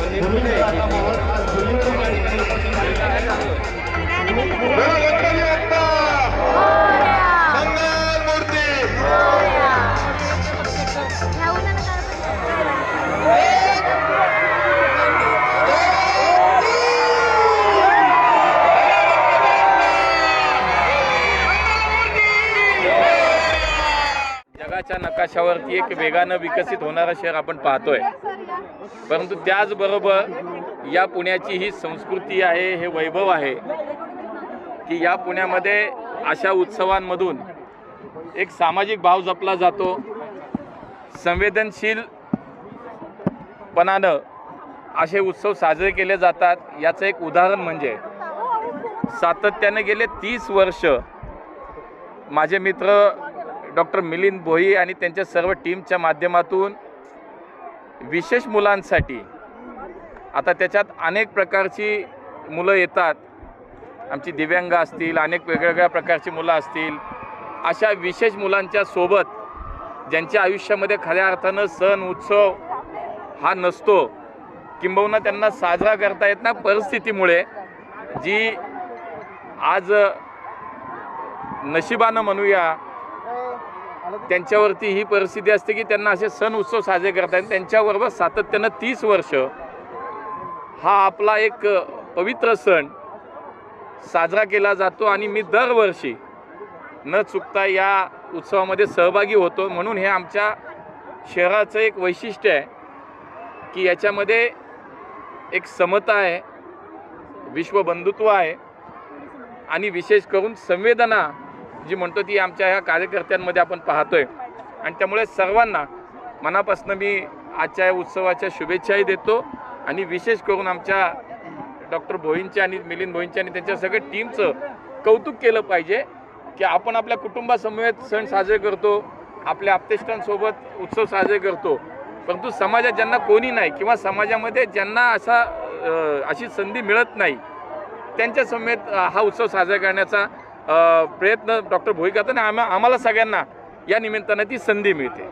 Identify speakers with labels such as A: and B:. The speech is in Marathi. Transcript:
A: estaban.
B: जगाच्या नकाशावरती एक वेगानं विकसित होणारं शहर आपण पाहतोय. परंतु त्याचबरोबर या पुण्याची ही संस्कृती आहे हे वैभव आहे की या पुण्यामध्ये अशा उत्सवांमधून एक सामाजिक भाव जपला जातो. संवेदनशीलपणानं असे उत्सव साजरे केले जातात. याचं एक उदाहरण म्हणजे सातत्याने गेले तीस वर्ष माझे मित्र डॉक्टर मिलिंद भोई आणि त्यांच्या सर्व टीमच्या माध्यमातून विशेष मुलांसाठी आता त्याच्यात अनेक प्रकारची मुलं येतात. आमची दिव्यांग असतील अनेक वेगवेगळ्या प्रकारची मुलं असतील. अशा विशेष मुलांच्या सोबत ज्यांच्या आयुष्यामध्ये खऱ्या अर्थानं सण उत्सव हा नसतो किंबहुना त्यांना साजरा करता येत ना परिस्थितीमुळे जी आज नशिबानं म्हणूया त्यांच्यावरती ही परिस्थिती असते की त्यांना असे सण उत्सव साजरे करता येईल त्यांच्याबरोबर सातत्यानं तीस वर्ष हा आपला एक पवित्र सण साजरा केला जातो आणि मी दरवर्षी न चुकता या उत्सवामध्ये सहभागी होतो. म्हणून हे आमच्या शहराचं एक वैशिष्ट्य आहे की याच्यामध्ये एक समता आहे विश्वबंधुत्व आहे आणि विशेष करून संवेदना जी म्हणतो ती आमच्या ह्या कार्यकर्त्यांमध्ये आपण पाहतोय. आणि त्यामुळे सर्वांना मनापासून मी आजच्या या उत्सवाच्या शुभेच्छाही देतो. आणि विशेष करून आमच्या डॉक्टर भोईंचे आणि मिलिंद भोईंच्या आणि त्यांच्या सगळ्या टीमचं कौतुक केलं पाहिजे की आपण आपल्या कुटुंबासमवेत सण साजरे करतो आपल्या आप्तेष्टांसोबत उत्सव साजरे करतो. परंतु समाजात ज्यांना कोणी नाही किंवा समाजामध्ये ज्यांना असा अशी संधी मिळत नाही त्यांच्या समेत हा उत्सव साजरा करण्याचा प्रयत्न डॉक्टर भोई करतात आणि आम्हा आम्हाला सगळ्यांना या निमित्तानं ती संधी मिळते.